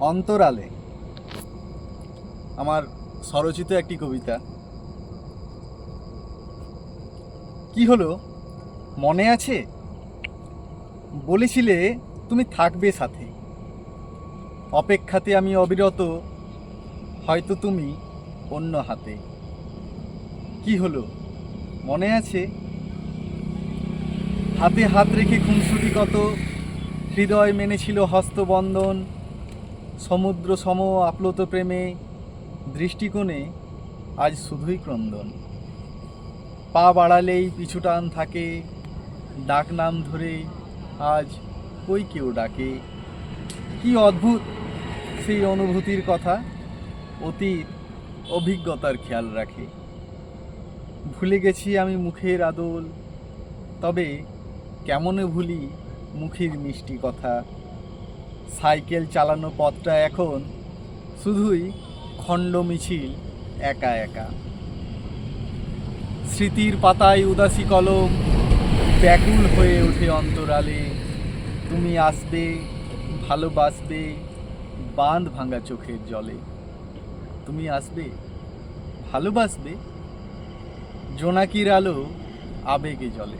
অন্তরালে। আমার স্বরচিত একটি কবিতা। কি হলো? মনে আছে? বলেছিলে তুমি থাকবে সাথে। অপেক্ষাতে আমি অবিরত, হয়তো তুমি অন্য হাতে। কি হলো? মনে আছে? হাতে হাত রেখে খুনসুটি কত? হৃদয় মেনেছিল হস্তবন্ধন সমুদ্র সম আপ্লুত প্রেমে, দৃষ্টিকোণে আজ শুধুই ক্রন্দন। পা বাড়ালেই পিছু টান থাকে, ডাক নাম ধরে আজ কই কেউ ডাকে? কি অদ্ভুত সেই অনুভূতির কথা, অতীত অভিজ্ঞতার খেয়াল রাখে। ভুলে গেছি আমি মুখের আদল, তবে কেমনে ভুলি মুখের মিষ্টি কথা? সাইকেল চালানো পথটা এখন শুধুই খণ্ড মিছিল, একা একা। স্মৃতির পাতায় উদাসী কলম, ব্যাকুল হয়ে ওঠে অন্তরালে। তুমি আসবে, ভালোবাসবে, বাঁধ ভাঙা চোখের জলে। তুমি আসবে, ভালোবাসবে, জোনাকির আলো আবেগে জলে